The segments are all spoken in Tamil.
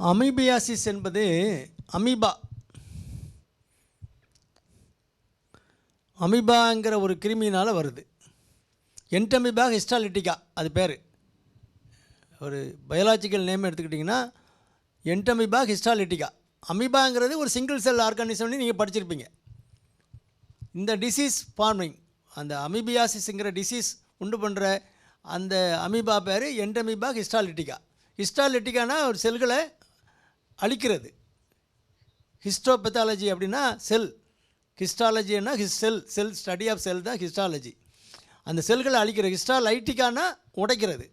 அமீபியாசிஸ் என்பது அமீபா. அமீபாங்கிற ஒரு கிருமியினால் வருது. என்டமிபா ஹிஸ்டாலிட்டிகா அது பேர். ஒரு பயாலாஜிக்கல் நேம் எடுத்துக்கிட்டிங்கன்னா என்டமிபா ஹிஸ்டாலிட்டிகா. அமீபாங்கிறது ஒரு சிங்கிள் செல் ஆர்கானிசம்னு நீங்கள் படிச்சிருப்பீங்க. இந்த டிசீஸ் ஃபார்மிங் அந்த அமீபியாசிஸுங்கிற டிசீஸ் உண்டு பண்ணுற அந்த அமீபா பேர் என்டமிபா ஹிஸ்டாலிட்டிகா. ஹிஸ்டாலிட்டிகானா ஒரு செல்களை அழிக்கிறது. ஹிஸ்டோபெத்தாலஜி அப்படின்னா cell ஹிஸ்டாலஜின்னா his cell cell study of cell தான் ஹிஸ்டாலஜி அந்த செல்களை அழிக்கிற ஹிஸ்டாலைட்டிக்கானா உடைக்கிறது.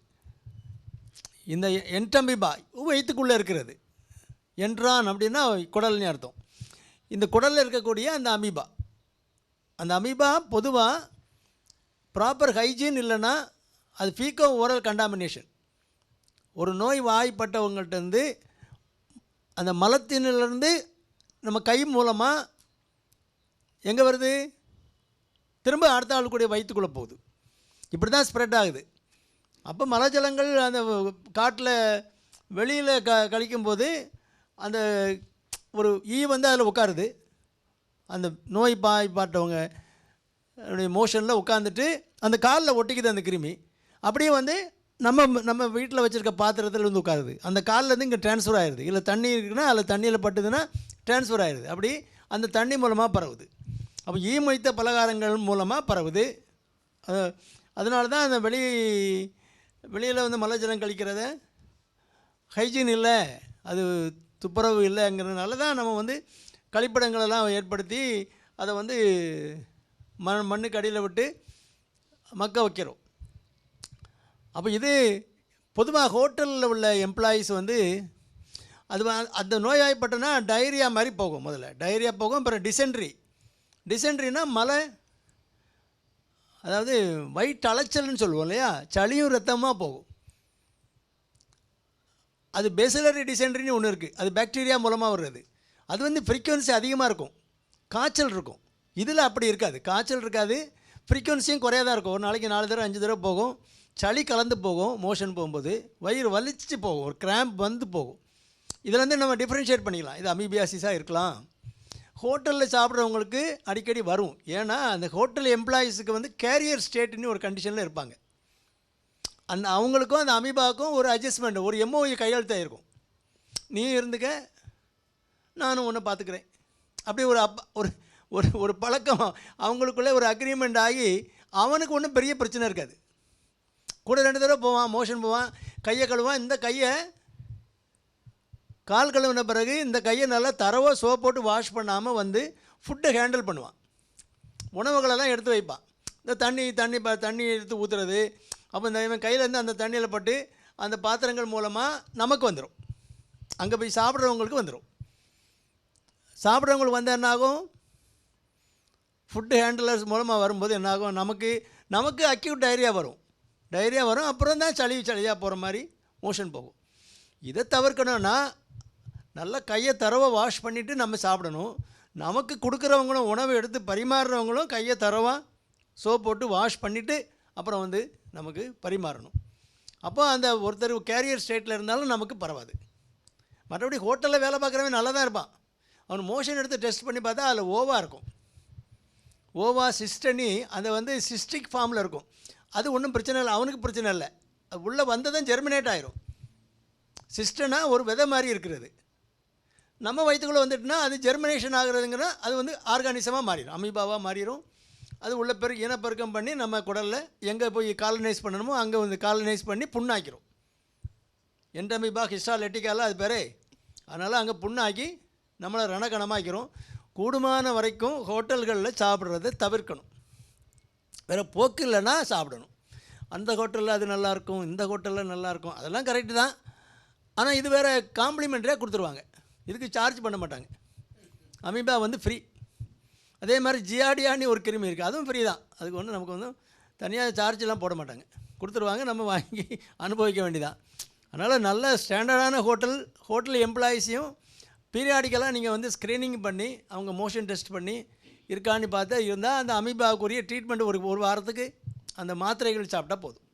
இந்த என்டம்பிபா வயிற்றுக்குள்ளே இருக்கிறது. என்ட்ரான் அப்படின்னா குடல்னு அர்த்தம். இந்த குடலில் இருக்கக்கூடிய அந்த அமீபா அந்த அமீபா பொதுவாக ப்ராப்பர் ஹைஜீன் இல்லைன்னா அது ஃபீக்கோ ஓரல் கண்டாமினேஷன் ஒரு நோய் வாய்ப்பட்டவங்கள்ட்டேருந்து அந்த மலத்தினிலிருந்து நம்ம கை மூலமாக எங்கே வருது? திரும்ப அடுத்த ஆளுக்குடைய வயிற்றுக்குள்ளே போகுது. இப்படி தான் ஸ்ப்ரெட் ஆகுது. அப்போ மலஜலங்கள் அந்த காட்டில் வெளியில் க கழிக்கும்போது அந்த ஒரு ஈ வந்து அதில் உட்காருது. அந்த நோய் பாய் பாட்டவங்க மோஷனில் உட்காந்துட்டு அந்த காலில் ஒட்டிக்குது அந்த கிருமி. அப்படியே வந்து நம்ம நம்ம வீட்டில் வச்சுருக்க பாத்திரத்தில் வந்து உட்காருது. அந்த கால்லேருந்து இங்கே ட்ரான்ஸ்ஃபர் ஆயிடுது இல்லை தண்ணி இருக்குன்னா அதில் தண்ணியில் பட்டுதுன்னா ட்ரான்ஸ்ஃபர் ஆயிடுது அப்படி அந்த தண்ணி மூலமாக பரவுது. அப்போ ஈ மொய்த்த பலகாரங்கள் மூலமாக பரவுது. அதனால தான் அந்த வெளி வெளியில் வந்து மலஜலம் கழிக்கிறத ஹைஜீன் இல்லை அது துப்புரவு இல்லைங்கிறதுனால தான் நம்ம வந்து கழிப்பிடங்களெல்லாம் ஏற்படுத்தி அதை வந்து மண் மண்ணுக்கு அடியில் விட்டு மக்க வைக்கிறோம். அப்போ இது பொதுவாக ஹோட்டலில் உள்ள எம்ப்ளாயீஸ் வந்து அது அந்த நோயாய்ப்பட்டனா டைரியா மாதிரி போகும் முதல்ல. டைரியா போகும் அப்புறம் டிசென்ட்ரி டிசென்ட்ரினா மலை அதாவது வயிற்று அலைச்சல்னு சொல்லுவோம் இல்லையா? சளியும் ரத்தமாக போகும். அது பேசிலரி டிசென்ட்ரின்னு ஒன்று இருக்குது அது பாக்டீரியா மூலமாக வர்றது. அது வந்து ஃப்ரீக்குவன்சி அதிகமாக இருக்கும். காய்ச்சல் இருக்கும். இதில் அப்படி இருக்காது. காய்ச்சல் இருக்காது. ஃப்ரீக்குவன்சியும் குறையாக தான் இருக்கும். ஒரு நாளைக்கு நாலு தடவை அஞ்சு தடவை போகும். சளி கலந்து போகும் மோஷன் போகும்போது வயிறு வலிச்சு போகும் ஒரு கிராம்ப் வந்து போகும். இதில் வந்து நம்ம டிஃப்ரென்ஷியேட் பண்ணிக்கலாம். இது அமீபியாசிஸாக இருக்கலாம். ஹோட்டலில் சாப்பிட்றவங்களுக்கு அடிக்கடி வரும். ஏன்னா அந்த ஹோட்டல் எம்ப்ளாயீஸுக்கு வந்து கேரியர் ஸ்டேட்டுன்னு ஒரு கண்டிஷனில் இருப்பாங்க. அந்த அவங்களுக்கும் அந்த அமீபாவுக்கும் ஒரு அட்ஜஸ்ட்மெண்ட் ஒரு எம்ஓஇ கையெழுத்தாயிருக்கும். நீ இருந்துக்க நானும் ஒன்று பார்த்துக்கிறேன். அப்படி ஒரு அப்பா ஒரு ஒரு ஒரு பழக்கம். அவங்களுக்குள்ளே ஒரு அக்ரிமெண்ட் ஆகி அவனுக்கு ஒன்றும் பெரிய பிரச்சனை இருக்காது. கூட ரெண்டு தடவை போவான் மோஷன் போவான் கையை கழுவான். இந்த கையை கால் கழுவின பிறகு இந்த கையை நல்லா தரவோ சோப் போட்டு வாஷ் பண்ணாமல் வந்து ஃபுட்டை ஹேண்டில் பண்ணுவான். உணவுகளெல்லாம் எடுத்து வைப்பான். இந்த தண்ணி தண்ணி ப தண்ணி எடுத்து ஊற்றுறது அப்போ இந்த இவன் கையிலேருந்து அந்த தண்ணியில் பட்டு அந்த பாத்திரங்கள் மூலமாக நமக்கு வந்துடும் அங்கே போய் சாப்பிட்றவங்களுக்கு வந்துடும் சாப்பிட்றவங்களுக்கு வந்தால் என்ன ஆகும் ஃபுட்டு ஹேண்டிலர்ஸ் மூலமாக வரும்போது என்னாகும்? நமக்கு நமக்கு அக்யூட் டைரியா வரும். டைரியா வரும். அப்புறம் தான் சளி சளியாக போகிற மாதிரி மோஷன் போகும். இதை தவிர்க்கணும்னா நல்லா கையை தரவை வாஷ் பண்ணிவிட்டு நம்ம சாப்பிடணும். நமக்கு கொடுக்குறவங்களும் உணவு எடுத்து பரிமாறுறவங்களும் கையை தரவாக சோப் போட்டு வாஷ் பண்ணிவிட்டு அப்புறம் வந்து நமக்கு பரிமாறணும். அப்போ அந்த ஒருத்தர் கேரியர் ஸ்டேட்டில் இருந்தாலும் நமக்கு பரவாது. மற்றபடி ஹோட்டலில் வேலை பார்க்குறவன் நல்லா தான் இருப்பான். அவன் மோஷன் எடுத்து டெஸ்ட் பண்ணி பார்த்தா அதில் ஓவா இருக்கும். ஓவா சிஸ்டனி அதை வந்து சிஸ்டிக் ஃபார்மில் இருக்கும். அது ஒன்றும் பிரச்சனை இல்லை. அவனுக்கு பிரச்சனை இல்லை. அது உள்ளே வந்ததும் ஜெர்மினேட் ஆயிரும். சிஸ்டனா ஒரு விதை மாதிரி இருக்கிறது. நம்ம வயிற்றுக்குள்ளே வந்துட்டுனா அது ஜெர்மினேஷன் ஆகுறதுங்கிற அது வந்து ஆர்கானிசமாக மாறிடும் அமீபாவாக மாறிடும் அது உள்ள பெரு இனப்பெருக்கம் பண்ணி நம்ம குடலில் எங்கே போய் காலனைஸ் பண்ணணுமோ அங்கே வந்து காலனைஸ் பண்ணி புண்ணாக்கிறோம் என்டமிபா ஹிஸ்டாலெட்டிக்கால அது பேரே. அதனால் அங்கே புண்ணாக்கி நம்மளை ரணகணமாக்கிறோம் கூடுமான வரைக்கும் ஹோட்டல்களில் சாப்பிட்றத தவிர்க்கணும். வேறு போக்கு இல்லைன்னா சாப்பிடணும். அந்த ஹோட்டலில் அது நல்லாயிருக்கும் இந்த ஹோட்டலில் நல்லாயிருக்கும் அதெல்லாம் கரெக்டு தான். ஆனால் இது வேறு காம்ப்ளிமெண்ட்ரியாக கொடுத்துருவாங்க. இதுக்கு சார்ஜ் பண்ண மாட்டாங்க. அமீபா வந்து ஃப்ரீ அதே மாதிரி ஜியாடியான்னு ஒரு கிருமி இருக்குது அதுவும் ஃப்ரீ தான். அதுக்கு ஒன்றும் நமக்கு வந்து தனியாக சார்ஜெலாம் போட மாட்டாங்க. கொடுத்துருவாங்க நம்ம வாங்கி அனுபவிக்க வேண்டிதான் அதனால் நல்ல ஸ்டாண்டர்டான ஹோட்டல் ஹோட்டல் எம்ப்ளாயீஸையும் பீரியாடிக்கலாக நீங்கள் வந்து ஸ்க்ரீனிங் பண்ணி அவங்க மோஷன் டெஸ்ட் பண்ணி இருக்கான்னு பார்த்தா இருந்தால் அந்த அமீபாவுக்குரிய ட்ரீட்மெண்ட் ஒரு ஒரு வாரத்துக்கு அந்த மாத்திரைகள் சாப்பிட்டா போதும்.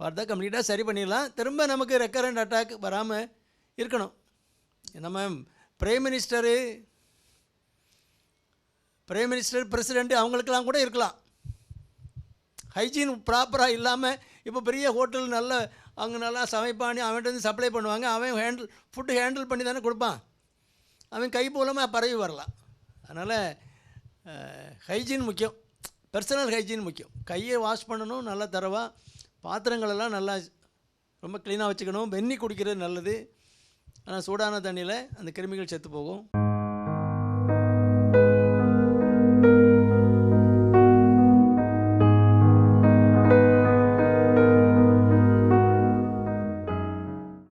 பார்த்தா கம்ப்ளீட்டாக சரி பண்ணிடலாம். திரும்ப நமக்கு ரெக்கரண்ட் அட்டாக் வராமல் இருக்கணும். நம்ம prime minister prime minister president அவங்களுக்கெல்லாம் கூட இருக்கலாம். ஹைஜீன் ப்ராப்பராக இல்லாமல் இப்போ பெரிய ஹோட்டல் நல்ல அவங்க நல்லா சமைப்பானி அவன்கிட்ட வந்து சப்ளை பண்ணுவாங்க. அவன் ஹேண்டில் ஃபுட்டு ஹேண்டில் பண்ணி தானே கொடுப்பான். அவன் கை மூலமாக பரவி வரலாம். அதனால் ஹைஜீன் முக்கியம். பர்சனல் ஹைஜீன் முக்கியம். கையை வாஷ் பண்ணணும் நல்லா தரவா. பாத்திரங்களெல்லாம் நல்லா ரொம்ப க்ளீனாக வச்சுக்கணும். வெந்நி குடிக்கிறது நல்லது. ஆனால் சூடான தண்ணியில் அந்த கிருமிகள் செத்து போகும்.